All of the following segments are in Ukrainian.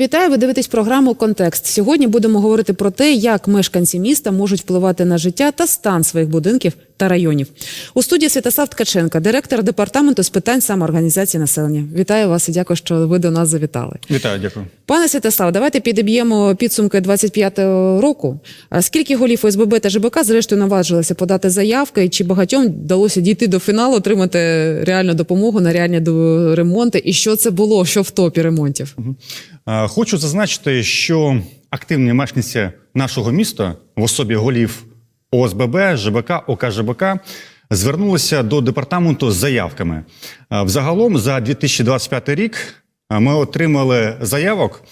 Вітаю, ви дивитесь програму Контекст. Сьогодні будемо говорити про те, як мешканці міста можуть впливати на життя та стан своїх будинків та районів. У студії Святослав Ткаченка, директор департаменту з питань самоорганізації населення. Вітаю вас і дякую, що ви до нас завітали. Вітаю, дякую. Пане Святослав, давайте підіб'ємо підсумки 25-го року. Скільки голів ОСББ та ЖБК зрештою наважилися подати заявки? І Чи багатьом вдалося дійти до фіналу, отримати реальну допомогу на реальні ремонти? І що це було? Що в топі ремонтів? Хочу зазначити, що активні мешканці нашого міста в особі голів ОСББ, ЖБК, ОКЖБК звернулися до департаменту з заявками. Е, Взагалом за 2025 рік е, ми отримали заявок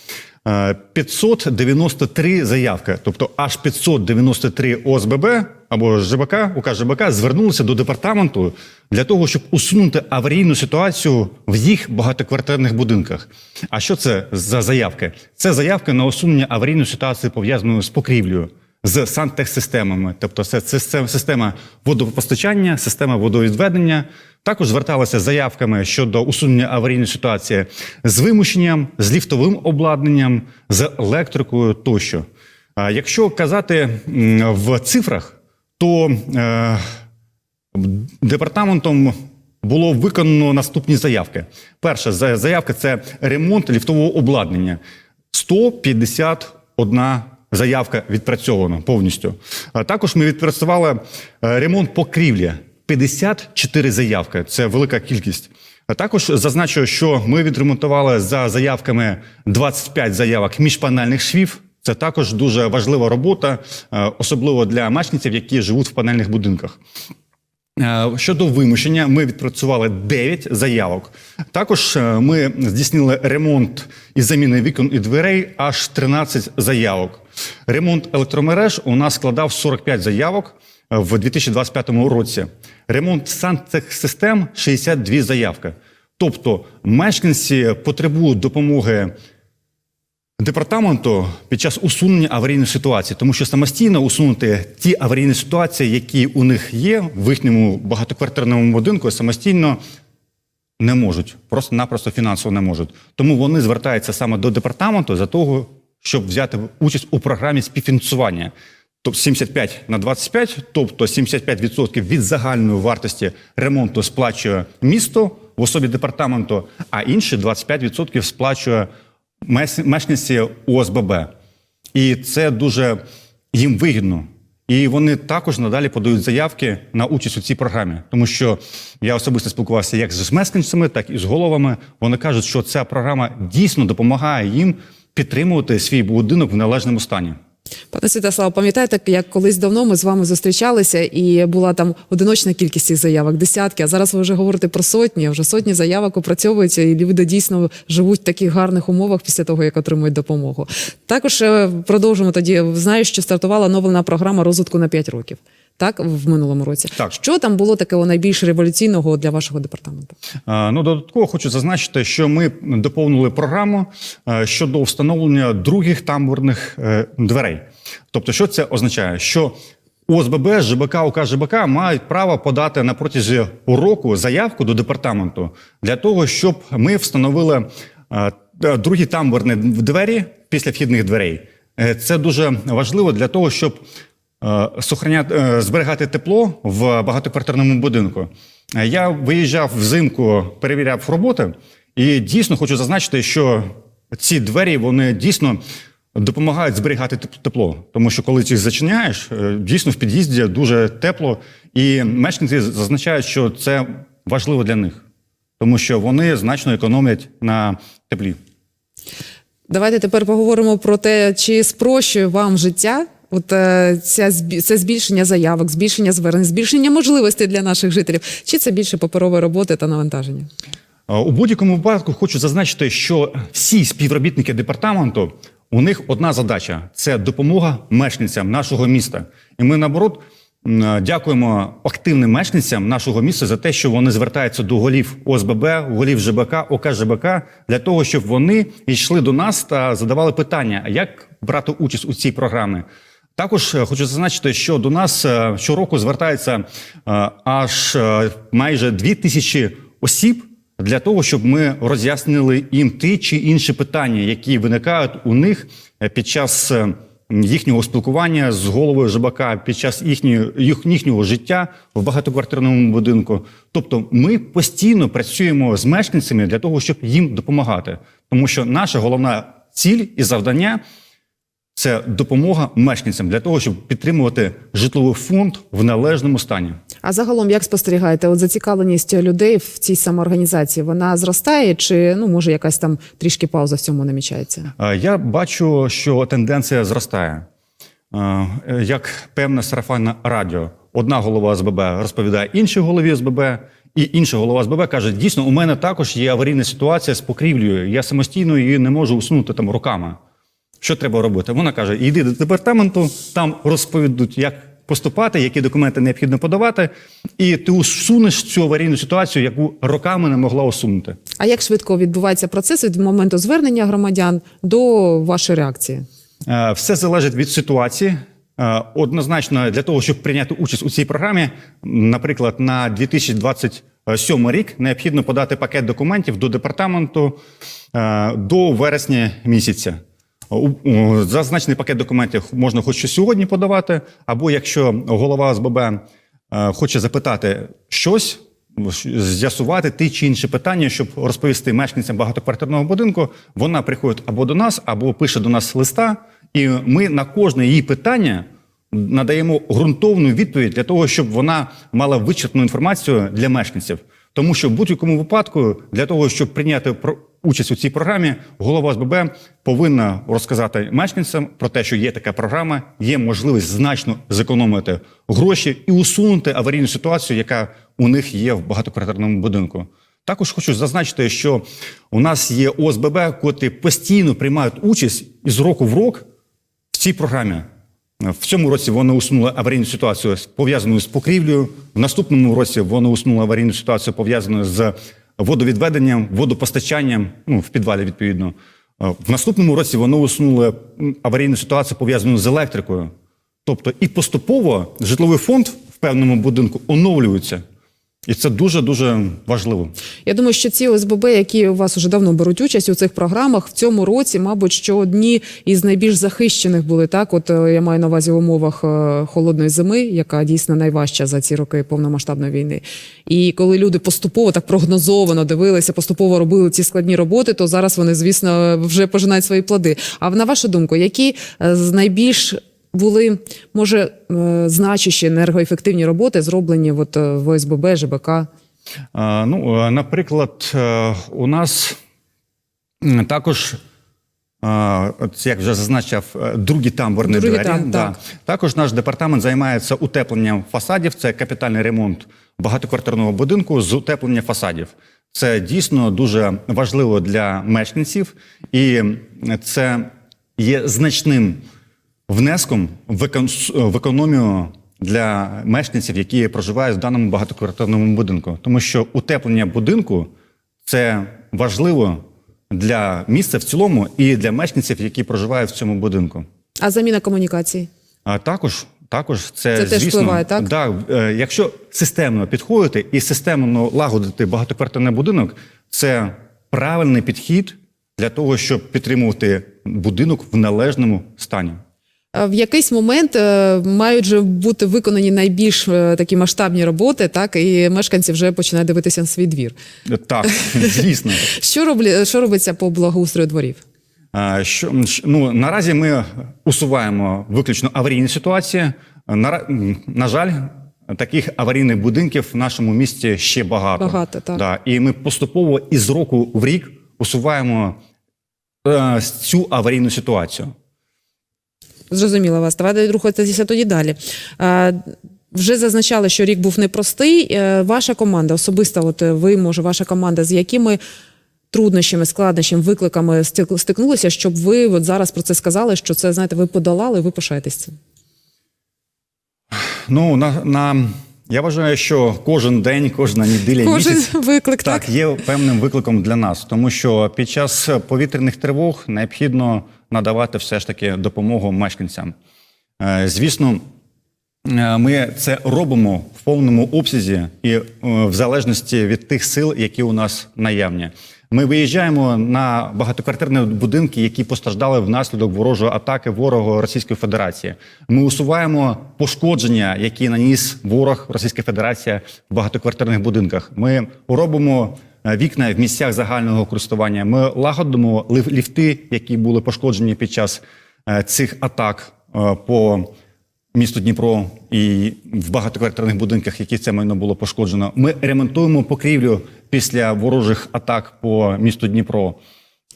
е, 593 заявки, тобто аж 593 ОСББ або ЖБК, УКЖБК звернулися до департаменту для того, щоб усунути аварійну ситуацію в їх багатоквартирних будинках. А що це за заявки? Це заявки на усунення аварійної ситуації пов'язаної з покрівлею. З сантехсистемами, тобто це, система водопостачання, система водовідведення. Також зверталися заявками щодо усунення аварійної ситуації з вимушенням, з ліфтовим обладнанням, з електрикою тощо. Якщо казати в цифрах, то е, департаментом було виконано наступні заявки. Перша за- заявка це ремонт ліфтового обладнання. 151 заявка відпрацьована повністю. А також ми відпрацювали е, ремонт покрівлі. 54 заявки. Це велика кількість. Також зазначу, що ми відремонтували за заявками 25 заявок міжпанельних швів. Це також дуже важлива робота, е, особливо для мешканців, які живуть в панельних будинках. Е, Щодо вимушення, ми відпрацювали 9 заявок. Також е, ми здійснили ремонт і заміни вікон і дверей аж 13 заявок. Ремонт електромереж у нас складав 45 заявок е, в 2025 році. Ремонт сантехсистем 62 заявки. Тобто мешканці потребують допомоги департаменту під час усунення аварійної ситуації, тому що самостійно усунути ті аварійні ситуації, які у них є в їхньому багатоквартирному будинку, самостійно не можуть, просто-напросто фінансово не можуть. Тому вони звертаються саме до департаменту за того, щоб взяти участь у програмі співфінансування. Тобто 75 на 25, тобто 75% від загальної вартості ремонту сплачує місто в особі департаменту, а інші 25% сплачує мешканці ОСББ. І це дуже їм вигідно. І вони також надалі подають заявки на участь у цій програмі, тому що я особисто спілкувався як з мешканцями, так і з головами. Вони кажуть, що ця програма дійсно допомагає їм підтримувати свій будинок в належному стані. Пане Святослав, пам'ятаєте, як колись давно ми з вами зустрічалися, і була там одиночна кількість цих заявок, десятки. А зараз ви вже говорите про сотні. Вже сотні заявок опрацьовуються, і люди дійсно живуть в таких гарних умовах після того, як отримують допомогу. Також е, продовжимо тоді. Знаю, що стартувала новина програма розвитку на 5 років. Так, в минулому році. Так. Що там було такого найбільш революційного для вашого департаменту? Е, Ну, додатково хочу зазначити, що ми доповнили програму е, щодо встановлення других тамбурних е, дверей. Тобто, що це означає? Що ОСББ, ЖБК, УК, ЖБК мають право подати на протязі року заявку до департаменту для того, щоб ми встановили е, е, другі тамбурні двері після вхідних дверей. Це дуже важливо для того, щоб сохраняти, е, зберігати тепло в багатоквартирному будинку. Е, Я виїжджав взимку, перевіряв роботи, і дійсно хочу зазначити, що ці двері вони дійсно допомагають зберігати тепло. Тому що коли ти їх зачиняєш, е, дійсно в під'їзді дуже тепло, і мешканці зазначають, що це важливо для них, тому що вони значно економлять на теплі. Давайте тепер поговоримо про те, чи спрощує вам життя. От е, ця це збільшення заявок, збільшення звернень, збільшення можливостей для наших жителів, чи це більше паперової роботи та навантаження? У будь-якому випадку хочу зазначити, що всі співробітники департаменту у них одна задача це допомога мешканцям нашого міста. І ми наоборот дякуємо активним мешканцям нашого міста за те, що вони звертаються до голів ОСББ, голів ЖБК, ОКЖБК для того, щоб вони йшли до нас та задавали питання, як брати участь у цій програмі. Також е, хочу зазначити, що до нас е, щороку звертається е, аж майже дві тисячі осіб для того, щоб ми роз'яснили їм ті чи інші питання, які виникають у них під час їхнього спілкування з головою ЖБК, під час їхнього, їхнього життя в багатоквартирному будинку. Тобто, ми постійно працюємо з мешканцями для того, щоб їм допомагати, тому що наша головна ціль і завдання це допомога мешканцям для того, щоб підтримувати житловий фонд в належному стані. А загалом, як спостерігаєте, от зацікавленість людей в цій самоорганізації, вона зростає, чи ну може якась там трішки пауза в цьому намічається? Я бачу, що тенденція зростає. Як певне сарафанне радіо. Одна голова СББ розповідає іншій голові СББ, і інша голова СББ каже: дійсно, у мене також є аварійна ситуація з покрівлею. Я самостійно її не можу усунути там руками. Що треба робити? Вона каже: йди до департаменту, там розповідуть, як поступати, які документи необхідно подавати, і ти усунеш цю аварійну ситуацію, яку роками не могла усунути. А як швидко відбувається процес від моменту звернення громадян до вашої реакції? Е, Все залежить від ситуації. Е, Однозначно, для того, щоб прийняти участь у цій програмі, наприклад, на 2027 рік необхідно подати пакет документів до департаменту е, до вересня місяця. У- Зазначений пакет документів можна хоч що сьогодні подавати, або якщо голова СББ е, хоче запитати щось, з'ясувати ті чи інші питання, щоб розповісти мешканцям багатоквартирного будинку, вона приходить або до нас, або пише до нас листа, і ми на кожне її питання надаємо ґрунтовну відповідь для того, щоб вона мала вичерпну інформацію для мешканців. Тому що в будь-якому випадку для того, щоб прийняти участь у цій програмі, голова СББ повинна розказати мешканцям про те, що є така програма, є можливість значно зекономити гроші і усунути аварійну ситуацію, яка у них є в багатоквартирному будинку. Також хочу зазначити, що у нас є ОСББ, котрі постійно приймають участь із року в рок в цій програмі. В цьому році вона усунули аварійну ситуацію пов'язану з покрівлею. В наступному році воно усунули аварійну ситуацію пов'язану з водовідведенням, водопостачанням, ну в підвалі відповідно. Е, В наступному році воно усунуло аварійну ситуацію пов'язану з електрикою. Тобто, і поступово житловий фонд в певному будинку оновлюється. І це дуже дуже важливо. Я думаю, що ці ОСББ, які у вас уже давно беруть участь у цих програмах, в цьому році, мабуть, що одні із найбільш захищених були так. От е, я маю на увазі в умовах е, холодної зими, яка дійсно найважча за ці роки повномасштабної війни. І коли люди поступово так прогнозовано дивилися, поступово робили ці складні роботи, то зараз вони, звісно, вже пожинають свої плоди. А на вашу думку, які е, з найбільш були може е, значущі енергоефективні роботи, зроблені от е, в ОСББ, ЖБК? Ну, е, наприклад, у нас також, як вже зазначив, е, другі тамбурні Другий двері. там, так. Також наш департамент займається утепленням фасадів. Це капітальний ремонт багатоквартирного будинку з утеплення фасадів. Це дійсно дуже важливо для мешканців, і це є значним внеском в екон- в економію для мешканців, які проживають в даному багатоквартирному будинку. Тому що утеплення будинку це важливо для міста в цілому і для мешканців, які проживають в цьому будинку. А заміна комунікацій? А також, також це, Це теж звісно, впливає, так? Да, е, якщо системно підходити і системно лагодити багатоквартирний будинок, це правильний підхід для того, щоб підтримувати будинок в належному стані. А В якийсь момент е, мають же бути виконані найбільш е, такі масштабні роботи, так і мешканці вже починають дивитися на свій двір. Так, звісно. Що роблі, що робиться по благоустрою дворів? Що, ну, наразі ми усуваємо виключно аварійні ситуації. На, на жаль, таких аварійних будинків в нашому місті ще багато. Багато, так. Да, і ми поступово із року в рік усуваємо е, цю аварійну ситуацію. Зрозуміла вас. Давайте рухатися тоді далі. Вже зазначали, що рік був непростий. Е, Ваша команда, особисто, от е, ви, може, ваша команда, з якими труднощами, складнощами, викликами стикнулися, щоб ви от зараз про це сказали, що це, знаєте, ви подолали, ви пишаєтесь цим. Ну, на, на, я вважаю, що кожен день, кожна неділя, Кожен місяць виклик, так? Так, є певним викликом для нас, тому що під час повітряних тривог необхідно надавати все ж таки допомогу мешканцям. Е, Звісно, е, ми це робимо в повному обсязі і е, в залежності від тих сил, які у нас наявні. Ми виїжджаємо на багатоквартирні будинки, які постраждали внаслідок ворожої атаки ворога Російської Федерації. Ми усуваємо пошкодження, які наніс ворог Російська Федерація в багатоквартирних будинках. Ми робимо е, вікна в місцях загального користування. Ми лагодимо ліфти, які були пошкоджені під час е, цих атак е, по місту Дніпро і в багатоквартирних будинках, які це майно було пошкоджено. Ми ремонтуємо покрівлю після ворожих атак по місту Дніпро.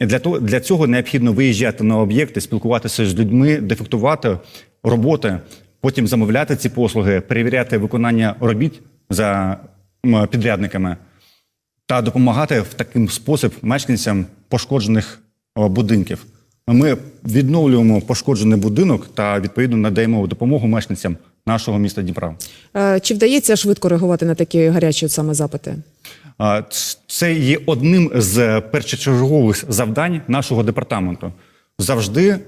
Для того для цього необхідно виїжджати на об'єкти, спілкуватися з людьми, дефектувати роботи, потім замовляти ці послуги, перевіряти виконання робіт за підрядниками та допомагати в таким спосіб мешканцям пошкоджених будинків. Ми відновлюємо пошкоджений будинок та відповідно надаємо допомогу мешканцям нашого міста Дніпра. Е, Чи вдається швидко реагувати на такі гарячі саме запити? Це є одним з першочергових завдань нашого департаменту. Завжди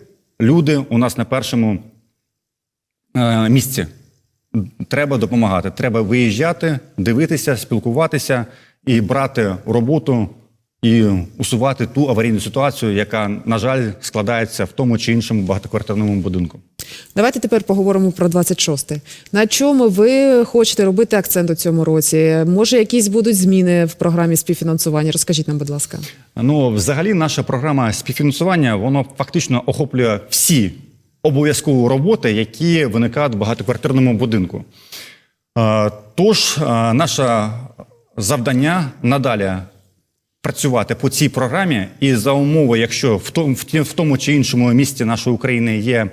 люди у нас на першому е, місці. Треба допомагати. Треба виїжджати, дивитися, спілкуватися і брати роботу і усувати ту аварійну ситуацію, яка, на жаль, складається в тому чи іншому багатоквартирному будинку. Давайте тепер поговоримо про 26-й. На чому ви хочете робити акцент у цьому році? Може, якісь будуть зміни в програмі співфінансування? Розкажіть нам, будь ласка. Ну, взагалі, наша програма співфінансування воно фактично охоплює всі обов'язкові роботи, які виникають в багатоквартирному будинку. Е, Тож, е, наше завдання надалі працювати по цій програмі, і за умови, якщо в тому, чи іншому місті нашої України є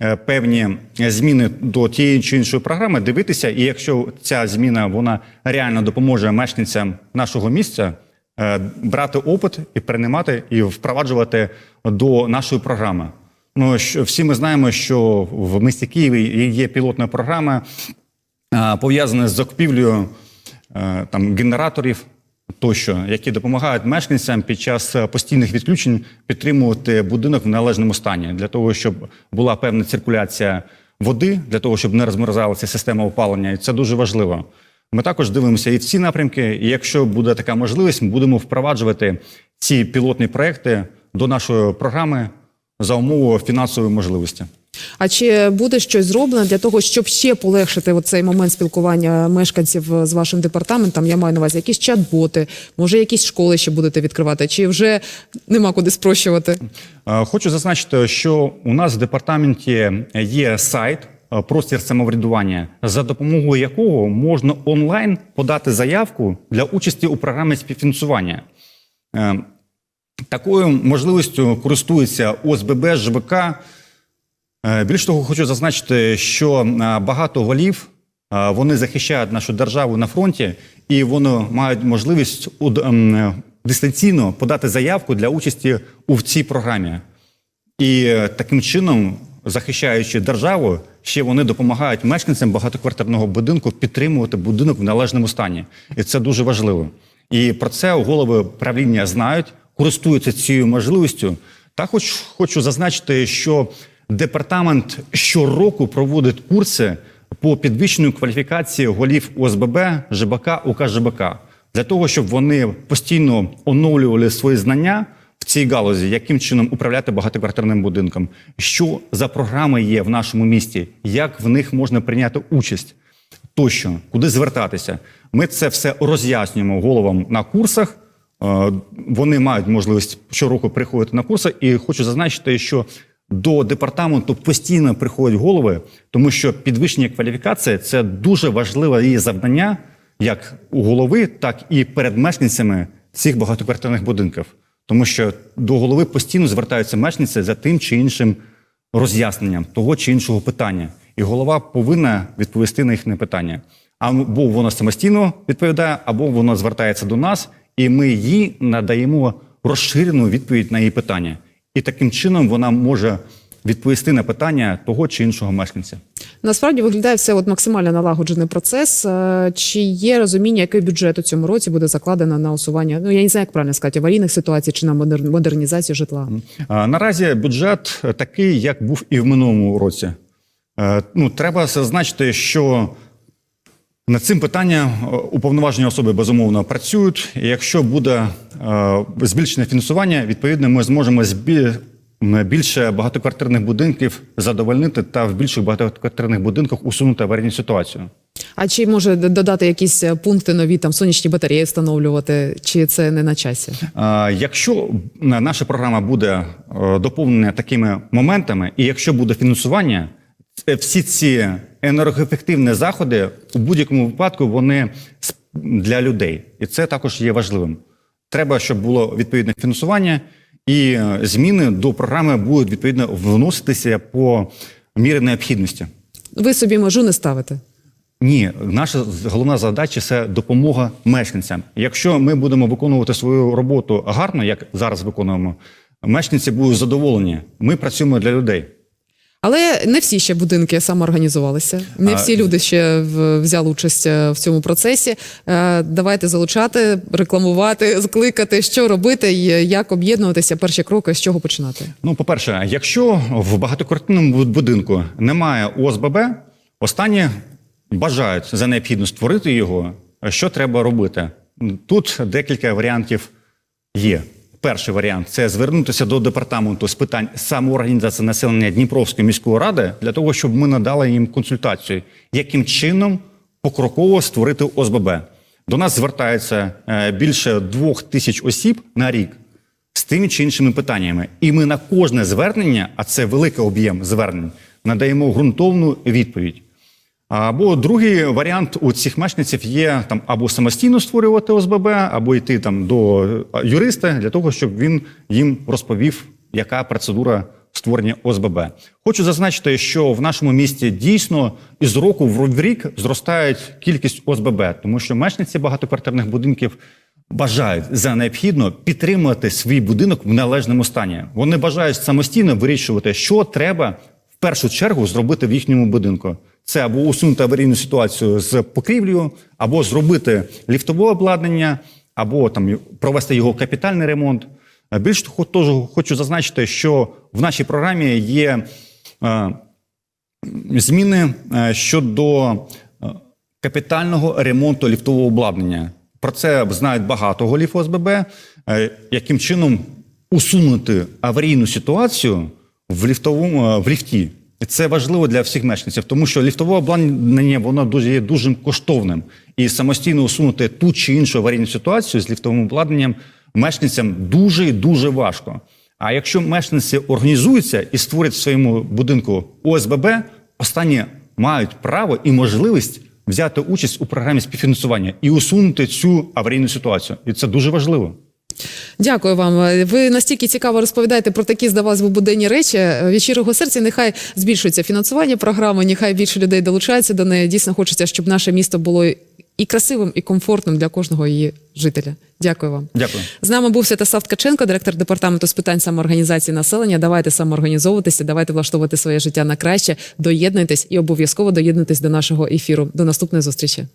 е, певні зміни до тієї чи іншої програми, дивитися, і якщо ця зміна вона реально допоможе мешканцям нашого місця. е, Брати опит і переймати і впроваджувати до нашої програми. Ну всі ми знаємо, що в місті Києві є пілотна програма, а, пов'язане з закупівлею е, там генераторів тощо, які допомагають мешканцям під час е, постійних відключень підтримувати будинок в належному стані для того, щоб була певна циркуляція води, для того, щоб не розмерзалася система опалення. І це дуже важливо. Ми також дивимося і в ці напрямки. І якщо буде така можливість, ми будемо впроваджувати ці пілотні проекти до нашої програми за умови фінансової можливості. А чи буде щось зроблено для того, щоб ще полегшити цей момент спілкування мешканців з вашим департаментом? Я маю на увазі якісь чат-боти, може, якісь школи ще будете відкривати, чи вже нема куди спрощувати? Хочу зазначити, що у нас в департаменті є сайт простір самоврядування, за допомогою якого можна онлайн подати заявку для участі у програмі співфінансування. Е, Такою можливістю користується ОСББ, ЖБК. Е, Більш того, хочу зазначити, що е, багато голів е, вони захищають нашу державу на фронті, і вони мають можливість ем, дистанційно подати заявку для участі у цій програмі. І таким чином, захищаючи державу, ще вони допомагають мешканцям багатоквартирного будинку підтримувати будинок в належному стані. І це дуже важливо. І про це голови правління знають, користуються цією можливістю. Також хочу зазначити, що департамент щороку проводить курси по підвищенню кваліфікації голів ОСББ, ЖБК, УК ЖБК. Для того, щоб вони постійно оновлювали свої знання в цій галузі, яким чином управляти багатоквартирним будинком, що за програми є в нашому місті, як в них можна прийняти участь, тощо, куди звертатися. Ми це все роз'яснюємо головам на курсах. Е, Вони мають можливість щороку приходити на курси, і хочу зазначити, що до департаменту постійно приходять голови, тому що підвищення кваліфікації це дуже важливе її завдання, як у голови, так і перед мешканцями цих багатоквартирних будинків. Тому що до голови постійно звертаються мешканці за тим чи іншим роз'ясненням того чи іншого питання. І голова повинна відповісти на їхнє питання. Або воно самостійно відповідає, або воно звертається до нас, і ми їй надаємо розширену відповідь на її питання. І таким чином вона може відповісти на питання того чи іншого мешканця. Насправді виглядає все от максимально налагоджений процес. Е, Чи є розуміння, який бюджет у цьому році буде закладено на усування? Ну я не знаю, як правильно сказати, аварійних ситуацій чи на модер- модернізацію житла? Наразі бюджет такий, як був і в минулому році. Е, Ну, треба зазначити, що над цим питанням е, уповноважені особи безумовно працюють. І якщо буде е, збільшене фінансування, відповідно, ми зможемо збі- більше багатоквартирних будинків задовольнити та в більших багатоквартирних будинках усунути аварійну ситуацію. А чи може додати якісь е, пункти нові, там сонячні батареї встановлювати, чи це не на часі? Якщо наша програма буде доповнена такими моментами, і якщо буде фінансування, всі ці енергоефективні заходи у будь-якому випадку вони для людей, і це також є важливим. Треба, щоб було відповідне фінансування, і е, зміни до програми будуть відповідно вноситися по мірі необхідності. Ви собі межу не ставите. Ні, наша головна задача це допомога мешканцям. Якщо ми будемо виконувати свою роботу гарно, як зараз виконуємо, мешканці будуть задоволені. Ми працюємо для людей. Але не всі ще будинки самоорганізувалися. Не А- всі люди ще взяли участь е, в цьому процесі. Е, Давайте залучати, рекламувати, скликати, що робити, як об'єднуватися. Перші кроки, з чого починати. Ну, по-перше, якщо в багатоквартирному будинку немає ОСББ, останні бажають за необхідно створити його. Що треба робити? Тут декілька варіантів є. Перший варіант це звернутися до департаменту з питань самоорганізації населення Дніпровської міської ради для того, щоб ми надали їм консультацію, яким чином покроково створити ОСББ. До нас звертається е, більше двох тисяч осіб на рік з тими чи іншими питаннями. І ми на кожне звернення, а це великий об'єм звернень, надаємо ґрунтовну відповідь. Або другий варіант у цих мешканців є там або самостійно створювати ОСББ, або йти там до юриста для того, щоб він їм розповів, яка процедура створення ОСББ. Хочу зазначити, що в нашому місті дійсно із року в рік зростає кількість ОСББ, тому що мешканці багатоквартирних будинків бажають за необхідно підтримувати свій будинок в належному стані. Вони бажають самостійно вирішувати, що треба першу чергу зробити в їхньому будинку. Це або усунути аварійну ситуацію з покрівлею, або зробити ліфтове обладнання, або там провести його капітальний ремонт. Е, Більш того, хочу зазначити, що в нашій програмі є е, зміни е, щодо капітального ремонту ліфтового обладнання. Про це знають багато голів ОСББ, яким чином усунути аварійну ситуацію в ліфтовому е, в ліфті. І Це важливо для всіх мешканців, тому що ліфтове обладнання воно дуже є дуже коштовним. І самостійно усунути ту чи іншу аварійну ситуацію з ліфтовим обладнанням мешканцям дуже і дуже важко. А якщо мешканці організуються і створять в своєму будинку ОСББ, останні мають право і можливість взяти участь у програмі співфінансування і усунути цю аварійну ситуацію. І це дуже важливо. Дякую вам. Ви настільки цікаво розповідаєте про такі, здавалось би, буденні речі. Від щирого серця нехай збільшується фінансування програми, нехай більше людей долучаються до неї. Дійсно хочеться, щоб наше місто було і красивим, і комфортним для кожного її жителя. Дякую вам. Дякую. З нами був Святослав Ткаченко, директор департаменту з питань самоорганізації населення. Давайте самоорганізовуватися, давайте влаштовувати своє життя на краще. Доєднуйтесь і обов'язково доєднуйтесь до нашого ефіру. До наступної зустрічі.